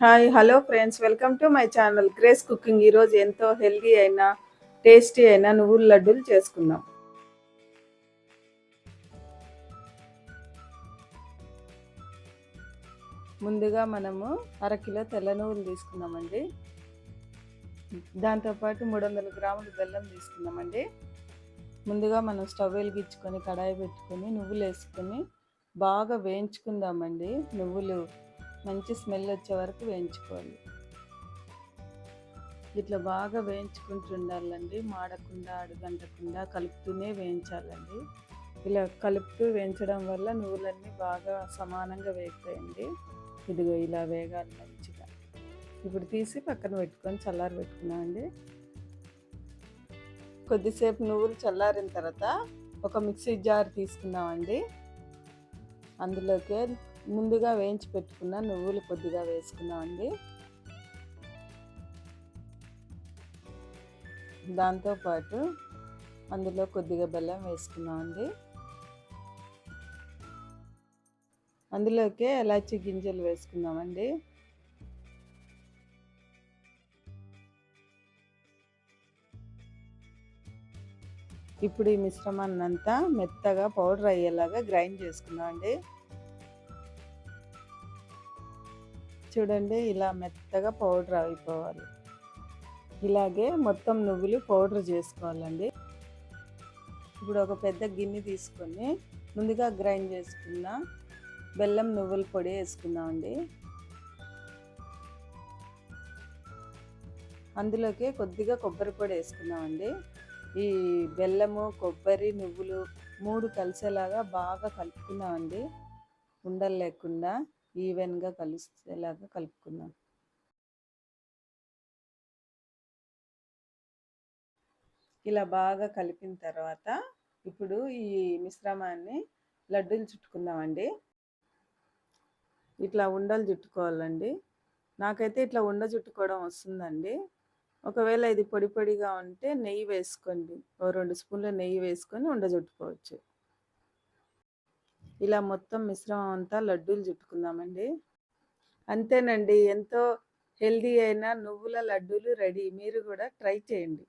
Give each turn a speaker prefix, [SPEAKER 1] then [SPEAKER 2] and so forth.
[SPEAKER 1] Hi hello friends. Welcome to my channel Grace cooking. ఈరోజు ఎంతో healthy అయిన tasty అయిన నువ్వుల లడ్డూలు చేసుకుందాం. ముందుగా మనము అరకిలో తెల్ల నువ్వులు తీసుకుందామండి. దాంతోపాటు మూడు వందల గ్రాములు బెల్లం తీసుకుందామండి. ముందుగా మనం స్టవ్ వెలిగించుకొని కడాయి పెట్టుకొని నువ్వులు వేసుకొని బాగా వేయించుకుందామండి. నువ్వులు మంచి స్మెల్ వచ్చే వరకు వేయించుకోవాలి. ఇట్లా బాగా వేయించుకుంటుండాలండి. మాడకుండా అడుగంటకుండా కలుపుతూనే వేయించాలండి. ఇలా కలుపుతూ వేయించడం వల్ల నువ్వులన్నీ బాగా సమానంగా వేగుతాయండి. ఇదిగో ఇలా వేగాలి మంచిగా. ఇప్పుడు తీసి పక్కన పెట్టుకొని చల్లారి పెట్టుకున్నామండి కొద్దిసేపు నువ్వులు చల్లారిన తర్వాత ఒక మిక్సీ జార్ తీసుకున్నామండి అందులోకి ముందుగా వేయించి పెట్టుకున్న నువ్వులు కొద్దిగా వేసుకున్నామండి దాంతోపాటు అందులో కొద్దిగా బెల్లం వేసుకున్నామండి అందులోకే ఎలాచి గింజలు వేసుకుందామండి ఇప్పుడు ఈ మిశ్రమాన్నంతా మెత్తగా పౌడర్ అయ్యేలాగా గ్రైండ్ చేసుకుందామండి చూడండి ఇలా మెత్తగా పౌడర్ అయిపోవాలి. ఇలాగే మొత్తం నువ్వులు పౌడర్ చేసుకోవాలండి. ఇప్పుడు ఒక పెద్ద గిన్నె తీసుకొని ముందుగా గ్రైండ్ చేసుకున్న బెల్లం నువ్వుల పొడి వేసుకుందామండి. అందులోకి కొద్దిగా కొబ్బరి పొడి వేసుకుందామండి. ఈ బెల్లము కొబ్బరి నువ్వులు మూడు కలిసేలాగా బాగా కలుపుకుందామండి. ఉండలు లేకుండా. ఈవెన్గా కలిసేలాగా కలుపుకుందాం. ఇలా బాగా కలిపిన తర్వాత ఇప్పుడు ఈ మిశ్రమాన్ని లడ్డూలు చుట్టుకుందామండి. ఇట్లా ఉండలు చుట్టుకోవాలండి. నాకైతే ఇట్లా ఉండ చుట్టుకోవడం వస్తుందండి. ఒకవేళ ఇది పొడి పొడిగా ఉంటే నెయ్యి వేసుకోండి. ఓ రెండు స్పూన్ల నెయ్యి వేసుకొని ఉండ చుట్టుకోవచ్చు. ఇలా మొత్తం మిశ్రమం అంతా లడ్డూలు చుట్టుకుందామండి. అంతేనండి ఎంతో హెల్దీ అయిన నువ్వుల లడ్డూలు రెడీ. మీరు కూడా ట్రై చేయండి.